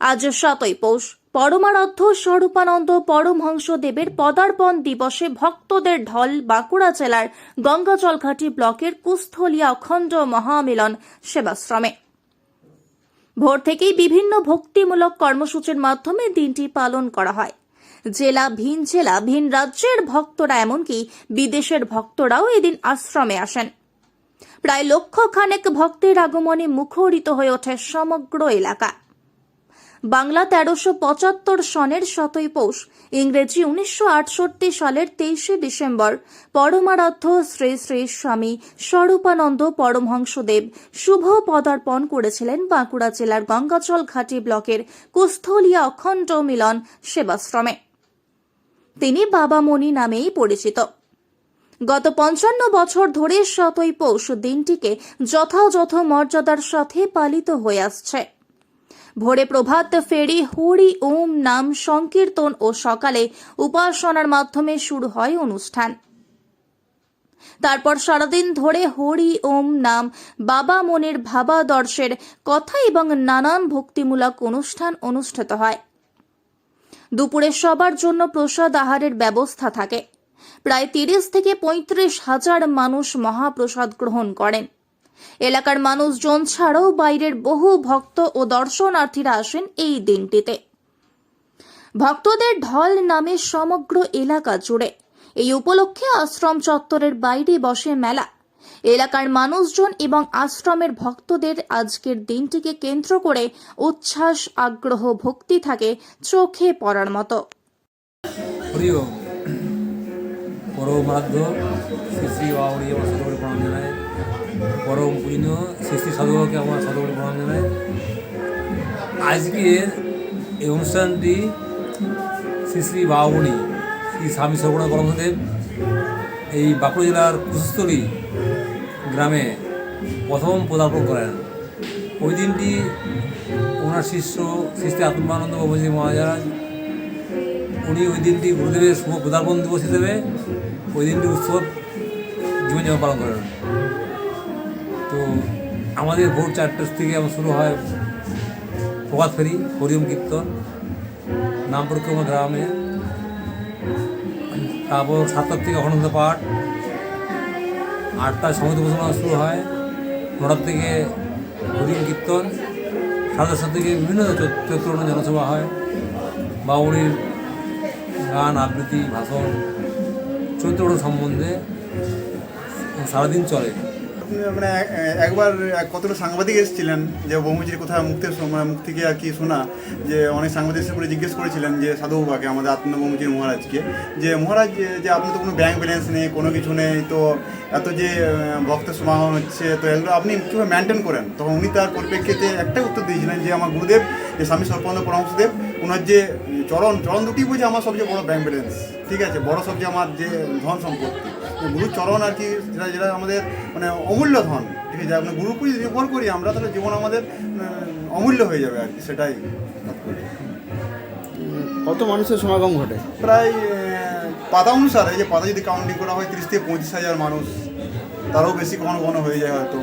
আজ সাতই পৌষ। পরমারাধ্য স্বরূপানন্দ পরমহংস দেবের পদার্পণ দিবসে ভক্তদের ঢল বাঁকুড়া জেলার গঙ্গাজলঘাটি ব্লকের কুস্থলিয়া অখণ্ড মহামিলন সেবাশ্রমে। ভোর থেকেই বিভিন্ন ভক্তিমূলক কর্মসূচির মাধ্যমে দিনটি পালন করা হয়। জেলা ভিন জেলা, ভিন রাজ্যের ভক্তরা এমনকি বিদেশের ভক্তরাও এদিন আশ্রমে আসেন। প্রায় লক্ষ খানেক ভক্তের আগমনে মুখরিত হয়ে ওঠে সমগ্র এলাকা। বাংলা তেরোশো পঁচাত্তর সনের সতই পৌষ। ইংরেজি উনিশশো আটষট্টি সালের তেইশে ডিসেম্বর। পরমারাধ্য শ্রী শ্রী স্বামী স্বরূপানন্দ পরমহংসদেব শুভ পদার্পণ করেছিলেন বাঁকুড়া জেলার গঙ্গাচল ঘাটি ব্লকের কুস্থলিয়া অখণ্ড মিলন সেবাশ্রমে। তিনি বাবামণি নামেই পরিচিত। গত পঞ্চান্ন বছর ধরে সতই পৌষ দিনটিকে যথাযথ মর্যাদার সাথে পালিত হয়ে আসছে। ভোরে প্রভাত ফেরি হরি ওম নাম সংকীর্তন ও সকালে উপাসনার মাধ্যমে শুরু হয় অনুষ্ঠান। তারপর সারাদিন ধরে হরি ওম নাম বাবা মনের ভাবাদর্শের কথা এবং নানান ভক্তিমূলক অনুষ্ঠান অনুষ্ঠিত হয়। দুপুরে সবার জন্য প্রসাদ আহারের ব্যবস্থা থাকে। প্রায় তিরিশ থেকে পঁয়ত্রিশ হাজার মানুষ মহাপ্রসাদ গ্রহণ করেন। এলাকার মানুষজন ছাড়াও বাইরের বহু ভক্ত ও দর্শনার্থীরা আসেন এই দিনটিতে। ভক্তদের ঢল নামে সমগ্র এলাকা জুড়ে। এই উপলক্ষে আশ্রম চত্বরের বাইরে বসে মেলা। এলাকার মানুষজন এবং আশ্রমের ভক্তদের আজকের দিনটিকে কেন্দ্র করে উচ্ছ্বাস, আগ্রহ, ভক্তি থাকে চোখে পড়ার মতো। হরি ওম পরমারাধ্য শ্রী শ্রী বাউরি আমার শতকরি প্রণাম জানায় পরম পূজনীয় শ্রী শ্রী সাধুবাবুকে আমার শতকরি প্রণাম জানায় আজকের এই অনুষ্ঠানটি শ্রী শ্রী বাউনি শ্রী স্বামী সর্বনাথ পরমদেব এই বাঁকুড়া জেলার কুশস্থলী গ্রামে প্রথম পদার্পণ করেন। ওই দিনটি ওনার শিষ্য শ্রী আত্মানন্দ বাবুজি মহারাজ, উনি ওই দিনটি গুরুদেবের শুভ পদার্পণ দিবস হিসেবে ওই দিনটি উৎসব জীবনযাপন পালন করেন তো আমাদের ভোর চারটার থেকে আমার শুরু হয় প্রভাত ফেরি হরিম কীর্তন নাম পরিক্রমা গ্রামে। তারপর সাতটার থেকে অনন্ত পাঠ। আটটায় সমুদ্র উপাসনা শুরু হয়। নটার থেকে হরিম কীর্তন। সাড়ে দশটার থেকে বিভিন্ন চৈত্র জনসভা হয়। বাউরির গান, আবৃত্তি, ভাষণ। চৈত্র সম্বন্ধে সারাদিন চলে। মানে একবার কতটা সাংবাদিক এসেছিলেন যে বহুমুচির কোথায় শো- মানে মুখ থেকে আর কি শোনা? যে অনেক সাংবাদিক এসে জিজ্ঞেস করেছিলেন যে সাধু বাবাকে, আমাদের আত্ম বহুমুচির মহারাজকে, যে মহারাজ, যে- আপনার তো কোনো ব্যাংক ব্যালেন্স নেই, কোনো কিছু নেই, তো এত যে ভক্ত সমাগম হচ্ছে, তো এগুলো আপনি কীভাবে মেনটেন করেন? তখন উনি তার পরিপ্রেক্ষিতে একটাই উত্তর দিয়েছিলেন যে আমার গুরুদেব যে স্বামী সর্বানন্দ পরমহংসদেব ওনার যে চরণ চরণ দুটি বুঝে আমার সবচেয়ে বড় ব্যাংক ব্যালেন্স ঠিক আছে? বড় সবচেয়ে আমার যে ধন সম্পত্তি। গুরুর চরণ আর কি যেটা যেটা আমাদের মানে অমূল্য ধন। ঠিক আছে? আপনার গুরুর উপর যদি নির্ভর করি আমরা তাহলে জীবন আমাদের অমূল্য হয়ে যাবে আর কি সেটাই। কত মানুষের সমাগম ঘটে? প্রায় পাতা অনুসারে যে পাতা যদি কাউন্টিং করা হয় তিরিশ থেকে পঁয়ত্রিশ হাজার মানুষ। তারও বেশি কখনো কখনো হয়ে যায় হয়তো।